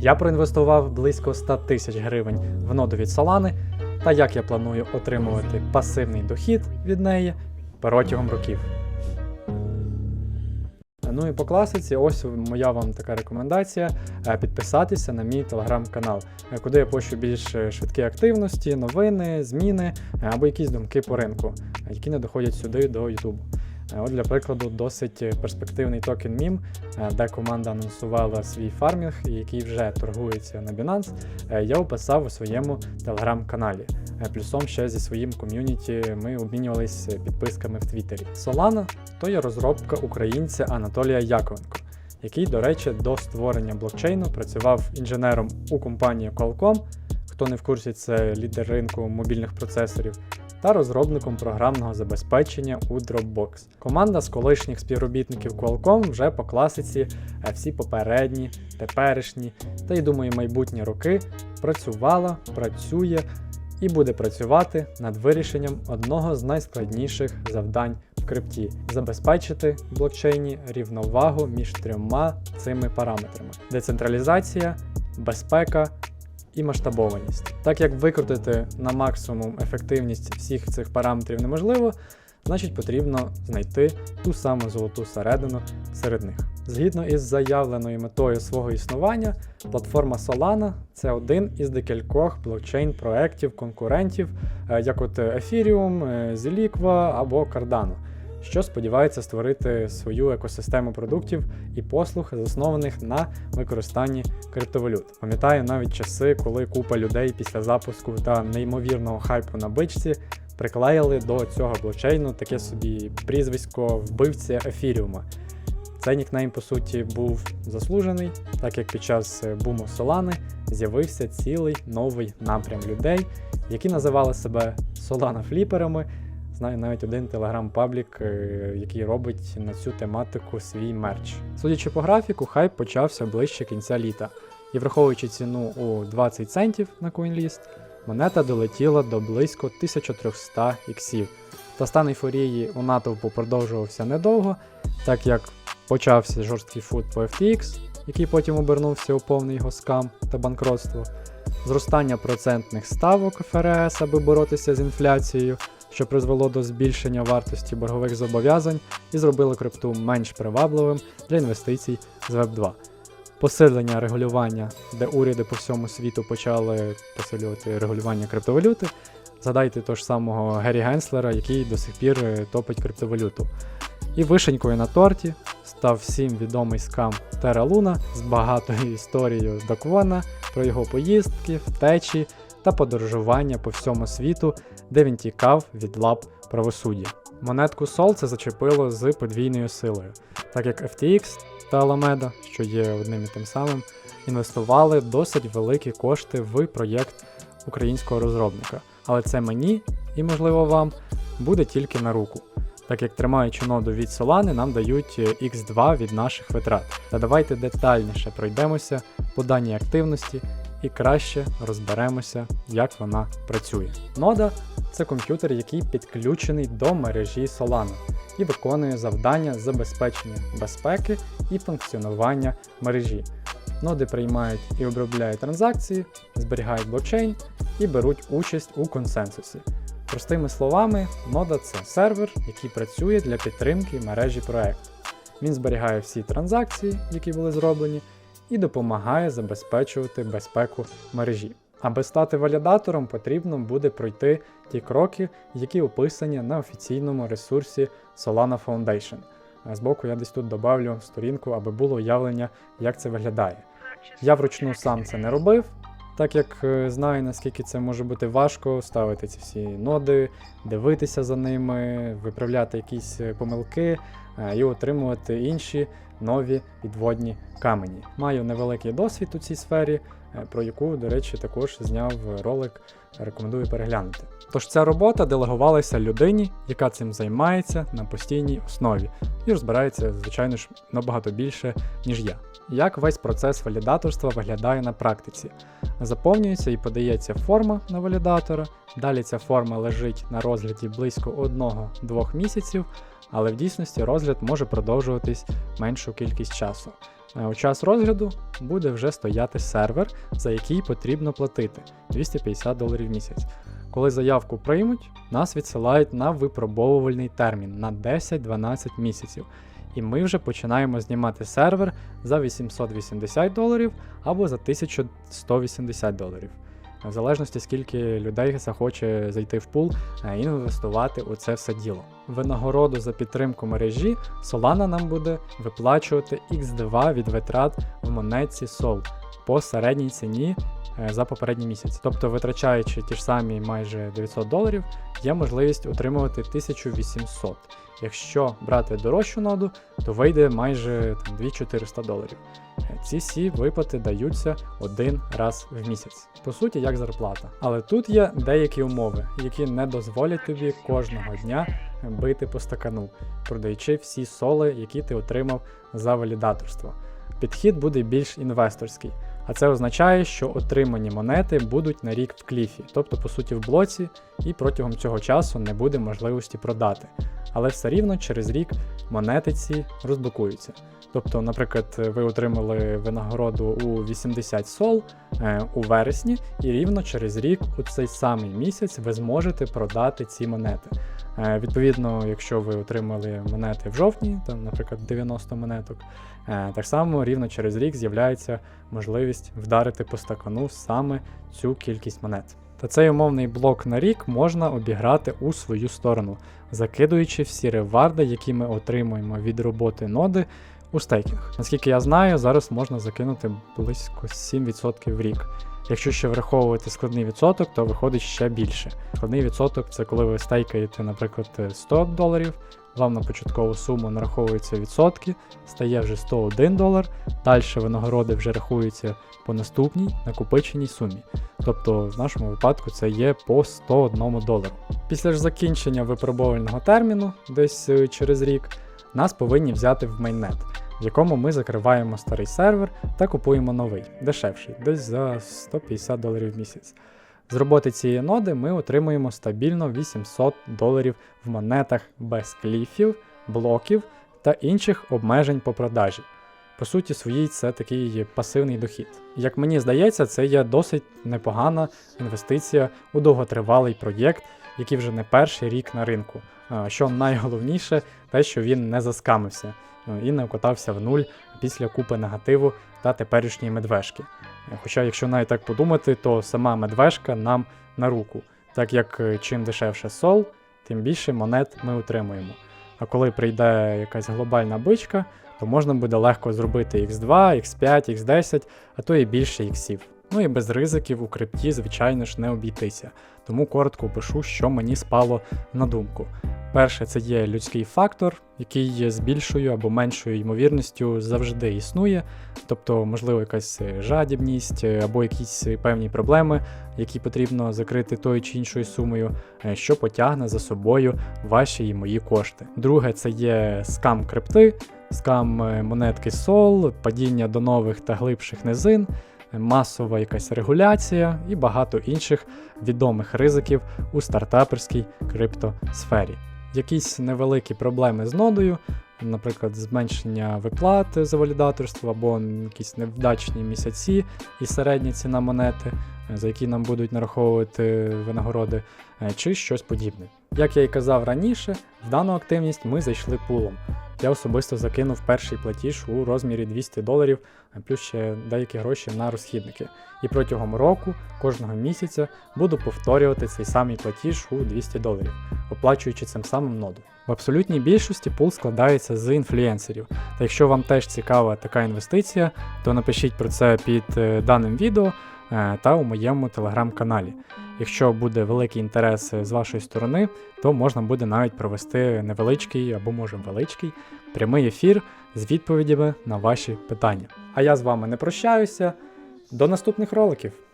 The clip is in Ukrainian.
Я проінвестував близько 100 тисяч гривень в ноду від Solana, та як я планую отримувати пасивний дохід від неї протягом років. Ну і по класиці, ось моя вам така рекомендація: е, підписатися на мій телеграм-канал, е, куди я пощу більш е, швидкі активності, новини, зміни або якісь думки по ринку, які не доходять сюди до Ютубу. Е, От, для прикладу, досить е, перспективний токен MIM, е, де команда анонсувала свій фармінг, який вже торгується на Binance, я описав у своєму телеграм-каналі. Плюсом ще зі своїм ком'юніті ми обмінювалися підписками в Твіттері. Solana то є розробка українця Анатолія Яковенко, який, до речі, до створення блокчейну працював інженером у компанії Qualcomm, хто не в курсі, це лідер ринку мобільних процесорів, та розробником програмного забезпечення у Dropbox. Команда з колишніх співробітників Qualcomm вже по класиці всі попередні, теперішні та й думаю, майбутні роки працювала, працює і буде працювати над вирішенням одного з найскладніших завдань в крипті забезпечити в блокчейні рівновагу між трьома цими параметрами: децентралізація, безпека і масштабованість. Так як викрутити на максимум ефективність всіх цих параметрів неможливо, значить потрібно знайти ту саму золоту середину серед них. Згідно із заявленою метою свого існування, платформа Solana це один із декількох блокчейн-проєктів конкурентів, е, як от Ethereum, е, Zeliqua або Cardano, що сподівається створити свою екосистему продуктів і послуг, заснованих на використанні криптовалют. Пам'ятаю навіть часи, коли купа людей після запуску та неймовірного хайпу на бичці приклеїли до цього блокчейну таке собі прізвисько вбивця Ефіріума. Цей нікнейм, по суті, був заслужений, так як під час буму Солани з'явився цілий новий напрям людей, які називали себе Solana фліперами. Знаю навіть один телеграм-паблік, е, який робить на цю тематику свій мерч. Судячи по графіку, хайп почався ближче кінця літа, і враховуючи ціну у 20 центів на CoinList, монета долетіла до близько 1300 іксів. Та стан ейфорії у натовпу продовжувався недовго, так як почався жорсткий фут по FTX, який потім обернувся у повний його скам та банкротство, зростання процентних ставок ФРС, аби боротися з інфляцією, що призвело до збільшення вартості боргових зобов'язань і зробило крипту менш привабливим для інвестицій з Web2. Посилення регулювання, де уряди по всьому світу почали посилювати регулювання криптовалюти. Згадайте того ж самого Геррі Генслера, який до сих пір е, топить криптовалюту. І вишенькою на торті став всім відомий скам Terra Luna з багатою історією з Доквона про його поїздки, втечі та подорожування по всьому світу, де він тікав від лап правосуддя. Монетку Sol це зачепило з подвійною силою, так як FTX та Alameda, що є одним і тим самим, інвестували досить великі кошти в проєкт українського розробника. Але це мені і, можливо, вам буде тільки на руку, так як тримаючи ноду від Solana, нам дають X2 від наших витрат. Та давайте детальніше пройдемося по даній активності і краще розберемося, як вона працює. Нода це комп'ютер, який підключений до мережі Solana і виконує завдання забезпечення безпеки і функціонування мережі. Ноди приймають і обробляють транзакції, зберігають блокчейн і беруть участь у консенсусі. Простими словами, нода це сервер, який працює для підтримки мережі проекту. Він зберігає всі транзакції, які були зроблені, і допомагає забезпечувати безпеку мережі. Аби стати валідатором, потрібно буде пройти ті кроки, які описані на офіційному ресурсі Solana Foundation. А Збоку я десь тут добавлю сторінку, аби було уявлення, як це виглядає. Я вручну сам це не робив, так як е, знаю, наскільки це може бути важко ставити ці всі ноди, дивитися за ними, виправляти якісь е, помилки е, і отримувати інші нові підводні камені. Маю невеликий досвід у цій сфері, е, про яку, до речі, також зняв ролик. Рекомендую переглянути. Тож ця робота делегувалася людині, яка цим займається на постійній основі, і розбирається, звичайно ж, набагато більше, ніж я. Як весь процес валідаторства виглядає на практиці? Заповнюється і подається форма на валідатора. Далі ця форма лежить на розгляді близько 1-2 місяців, але в дійсності розгляд може продовжуватись меншу кількість часу. Е, У час розгляду буде вже стояти сервер, за який потрібно платити 250 доларів в місяць. Коли заявку приймуть, нас відсилають на випробовувальний термін на 10-12 місяців. І ми вже починаємо знімати сервер за 880 доларів або за 1180 доларів. В залежності, скільки людей захоче зайти в пул е, і інвестувати у це все діло. Винагороду за підтримку мережі Solana нам буде виплачувати X2 від витрат в монетці SOL по середній ціні е, за попередній місяць. Тобто, витрачаючи ті ж самі майже 900 доларів, є можливість отримувати 1800. Якщо брати дорожчу ноду, то вийде майже там, 2400 доларів. Ці всі виплати даються один раз в місяць, по суті, як зарплата. Але тут є деякі умови, які не дозволять тобі кожного дня бити по стакану, продаючи всі соли, які ти отримав за валідаторство. Підхід буде більш інвесторський, а це означає, що отримані монети будуть на рік в кліфі, тобто по суті в блоці, і протягом цього часу не буде можливості продати. Але все рівно через рік монети ці розблокуються. Тобто, наприклад, ви отримали винагороду у 80 сол е, у вересні, і рівно через рік, у цей самий місяць, ви зможете продати ці монети. Е, відповідно, якщо ви отримали монети в жовтні, там, наприклад, 90 монеток, е, так само рівно через рік з'являється можливість вдарити по стакану саме цю кількість монет. Та цей умовний блок на рік можна обіграти у свою сторону, закидуючи всі реварди, які ми отримуємо від роботи ноди у стейкінг. Наскільки я знаю, зараз можна закинути близько 7% в рік. Якщо ще враховувати складний відсоток, то виходить ще більше. Складний відсоток це коли ви стейкаєте, наприклад, 100 доларів, вам на початкову суму нараховуються відсотки, стає вже 101 долар, далі винагороди вже рахуються по наступній накопиченій сумі. Тобто в нашому випадку це є по 101 долару. Після ж закінчення випробувального терміну, десь е, через рік, нас повинні взяти в майнет, в якому ми закриваємо старий сервер та купуємо новий, дешевший, десь за 150 доларів в місяць. З роботи цієї ноди ми отримуємо стабільно 800 доларів в монетах без кліфів, блоків та інших обмежень по продажі. По суті, своїй це такий пасивний дохід. Як мені здається, це є досить непогана інвестиція у довготривалий проєкт, який вже не перший рік на ринку. Що найголовніше, те, що він не заскамився і не окотався в нуль після купи негативу та теперішньої медвежки. Хоча, якщо навіть так подумати, то сама медвежка нам на руку, так як е, чим дешевше сол, тим більше монет ми отримуємо. А коли прийде якась глобальна бичка, то можна буде легко зробити X2, X5, X10, а то і більше іксів. Ну і без ризиків у крипті, звичайно ж, не обійтися. Тому коротко опишу, що мені спало на думку. Перше, це є людський фактор, який з більшою або меншою ймовірністю завжди існує, тобто, можливо, якась жадібність е, або якісь певні проблеми, які потрібно закрити тою чи іншою сумою, е, що потягне за собою ваші і мої кошти. Друге, це є скам крипти, скам е, монетки Sol, падіння до нових та глибших низин, е, масова якась регуляція і багато інших відомих ризиків у стартаперській криптосфері. Якісь невеликі проблеми з нодою, наприклад, зменшення виплат за валідаторство або якісь невдачні місяці і середня ціна монети, е, за які нам будуть нараховувати винагороди, чи щось подібне. Як я і казав раніше, в дану активність ми зайшли пулом. Я особисто закинув перший платіж у розмірі 200 доларів, а плюс ще деякі гроші на розхідники. І протягом року, кожного місяця, буду повторювати цей самий платіж у 200 доларів, оплачуючи цим самим ноду. В абсолютній більшості пул складається з інфлюенсерів. Та якщо вам теж цікава така інвестиція, то напишіть про це під е, даним відео е, та у моєму телеграм-каналі. Якщо буде великий інтерес з вашої сторони, то можна буде навіть провести невеличкий або може величкий прямий ефір з відповідями на ваші питання. А я з вами не прощаюся. До наступних роликів!